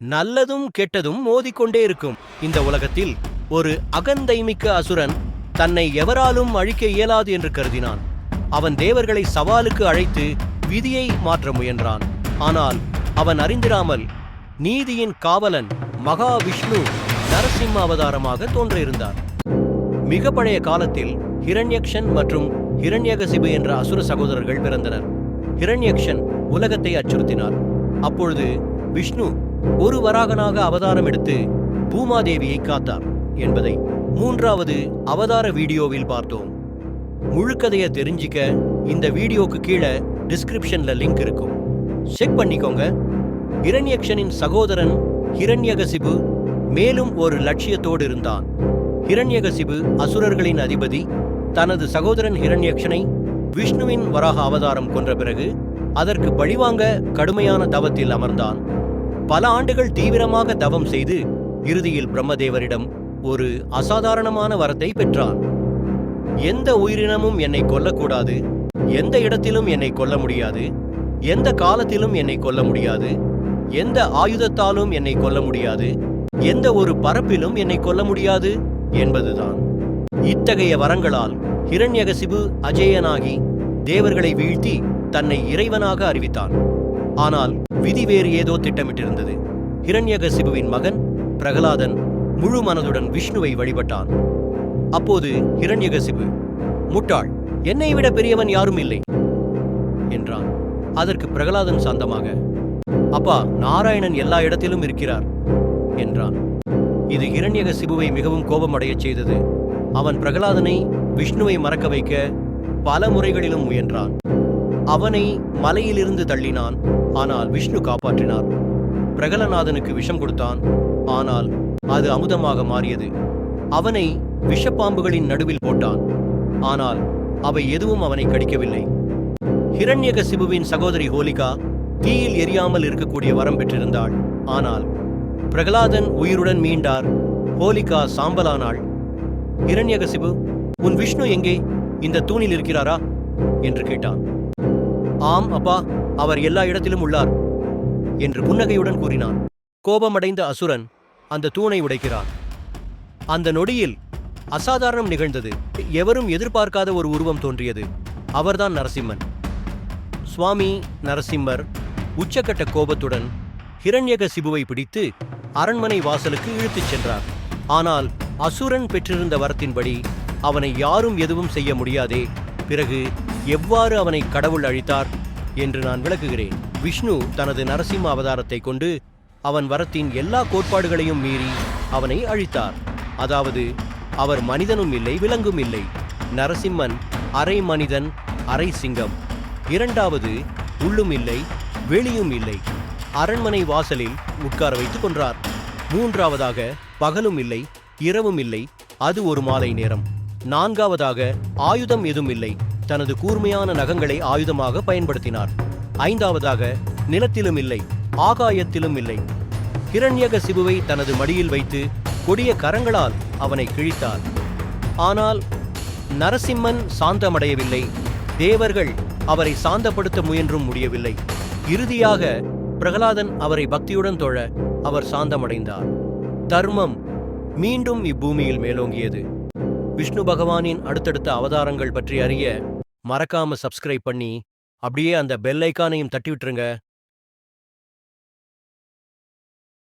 நல்லதும் கெட்டதும் மோதிக்கொண்டே இருக்கும். இந்த உலகத்தில் ஒரு அகந்தைமிக்க அசுரன் தன்னை எவராலும் அழிக்க இயலாது என்று கருதினான். அவன் தேவர்களை சவாலுக்கு அழைத்து விதியை மாற்ற முயன்றான். ஆனால் அவன் அறிந்திராமல் நீதியின் காவலன் மகாவிஷ்ணு நரசிம்ம அவதாரமாக தோன்றியிருந்தார். மிக பழைய காலத்தில் ஹிரண்யக்ஷன் மற்றும் ஹிரண்யகசிபு என்ற அசுர சகோதரர்கள் பிறந்தனர். ஹிரண்யக்ஷன் உலகத்தை அச்சுறுத்தினார். அப்பொழுது விஷ்ணு ஒரு வராகனாக அவதாரம் எடுத்து பூமாதேவியை காத்தார் என்பதை மூன்றாவது அவதார வீடியோவில் பார்த்தோம். முழுக்கதைய தெரிஞ்சிக்க இந்த வீடியோக்கு கீழே டிஸ்கிரிப்ஷன்ல லிங்க் இருக்கும். செக் பண்ணிக்கோங்க. ஹிரண்யக்ஷனின் சகோதரன் ஹிரண்யகசிபு மேலும் ஒரு லட்சியத்தோடு இருந்தான். ஹிரண்யகசிபு அசுரர்களின் அதிபதி. தனது சகோதரன் ஹிரண்யக்ஷனை விஷ்ணுவின் வராக அவதாரம் கொன்ற பிறகு அதற்கு பழிவாங்க கடுமையான தவத்தில் அமர்ந்தான். பல ஆண்டுகள் தீவிரமாக தவம் செய்து இறுதியில் பிரம்மதேவரிடம் ஒரு அசாதாரணமான வரத்தை பெற்றான் எந்த உயிரினமும் என்னை கொல்லக்கூடாது எந்த இடத்திலும் என்னை கொல்ல முடியாது எந்த காலத்திலும் என்னை கொல்ல முடியாது எந்த ஆயுதத்தாலும் என்னை கொல்ல முடியாது எந்த ஒரு பரப்பிலும் என்னை கொல்ல முடியாது என்பதுதான். இத்தகைய வரங்களால் ஹிரண்யகசிபு அஜேயனாகி தேவர்களை வீழ்த்தி தன்னை இறைவனாக அறிவித்தான். ஆனால் விதி வேறு ஏதோ திட்டமிட்டிருந்தது. ஹிரண்யகசிபுவின் மகன் பிரகலாதன் முழு மனதுடன் விஷ்ணுவை வழிபட்டான். அப்போது ஹிரண்யகசிபு முட்டாள் என்னை விட பெரியவன் யாரும் இல்லை என்றான். அதற்கு பிரகலாதன் சாந்தமாக அப்பா நாராயணன் எல்லா இடத்திலும் இருக்கிறார் என்றான். இது ஹிரண்யகசிபுவை மிகவும் கோபமடையச் செய்தது. அவன் பிரகலாதனை விஷ்ணுவை மறக்க வைக்க பல முறைகளிலும் முயன்றான். அவனை மலையிலிருந்து தள்ளினான். ஆனால் விஷ்ணு காப்பாற்றினார். பிரகலநாதனுக்கு விஷம் கொடுத்தான். ஆனால் அது அமுதமாக மாறியது. அவனை விஷப்பாம்புகளின் நடுவில் போட்டான். ஆனால் அவை எதுவும் அவனை கடிக்கவில்லை. ஹிரண்யக சிபுவின் சகோதரி ஹோலிகா தீயில் எரியாமல் இருக்கக்கூடிய வரம் பெற்றிருந்தாள். ஆனால் பிரகலாதன் உயிருடன் மீண்டார். ஹோலிகா சாம்பலானாள். ஹிரண்யகசிபு உன் விஷ்ணு எங்கே? இந்த தூணில் இருக்கிறாரா? என்று கேட்டான். ஆம் அப்பா அவர் எல்லா இடத்திலும் உள்ளார் என்று புன்னகையுடன் கூறினான். கோபமடைந்த அசுரன் அந்த தூணை உடைக்கிறான். அந்த நொடியில் அசாதாரணம் நிகழ்ந்தது. எவரும் எதிர்பார்க்காத ஒரு உருவம் தோன்றியது. அவர்தான் நரசிம்மன். சுவாமி நரசிம்மர் உச்சக்கட்ட கோபத்துடன் ஹிரண்யக சிபுவை பிடித்து அரண்மனை வாசலுக்கு இழுத்துச் சென்றார். ஆனால் அசுரன் பெற்றிருந்த வரத்தின்படி அவனை யாரும் எதுவும் செய்ய முடியாதே. பிறகு எவ்வாறு அவனை கடவுள் அழித்தார் என்று நான் விளக்குகிறேன். விஷ்ணு தனது நரசிம்ம அவதாரத்தை கொண்டு அவன் வரத்தின் எல்லா கோட்பாடுகளையும் மீறி அவனை அழித்தார். அதாவது அவர் மனிதனும் இல்லை விலங்கும் இல்லை. நரசிம்மன் அரை மனிதன் அரை சிங்கம். இரண்டாவது உள்ளும் இல்லை வெளியும் இல்லை. அரண்மனை வாசலில் உட்கார வைத்துக் கொன்றார். மூன்றாவதாக பகலும் இல்லை இரவும் இல்லை அது ஒரு மாலை நேரம். நான்காவதாக ஆயுதம் எதுவும் இல்லை. தனது கூர்மையான நகங்களை ஆயுதமாக பயன்படுத்தினார். ஐந்தாவதாக நிலத்திலும் இல்லை ஆகாயத்திலும் இல்லை. கிரண்யக சிபுவை தனது மடியில் வைத்து கொடிய கரங்களால் அவனை கிழித்தார். ஆனால் நரசிம்மன் சாந்தமடையவில்லை. தேவர்கள் அவரை சாந்தப்படுத்த முயன்றும் முடியவில்லை. இறுதியாக பிரகலாதன் அவரை பக்தியுடன் தொழ அவர் சாந்தமடைந்தார். தர்மம் மீண்டும் இப்பூமியில் மேலோங்கியது. விஷ்ணு பகவானின் அடுத்தடுத்த அவதாரங்கள் பற்றி அறிய மறக்காம சப்ஸ்கிரைப் பண்ணி அப்படியே அந்த பெல் ஐக்கானையும் தட்டி விட்டுருங்க.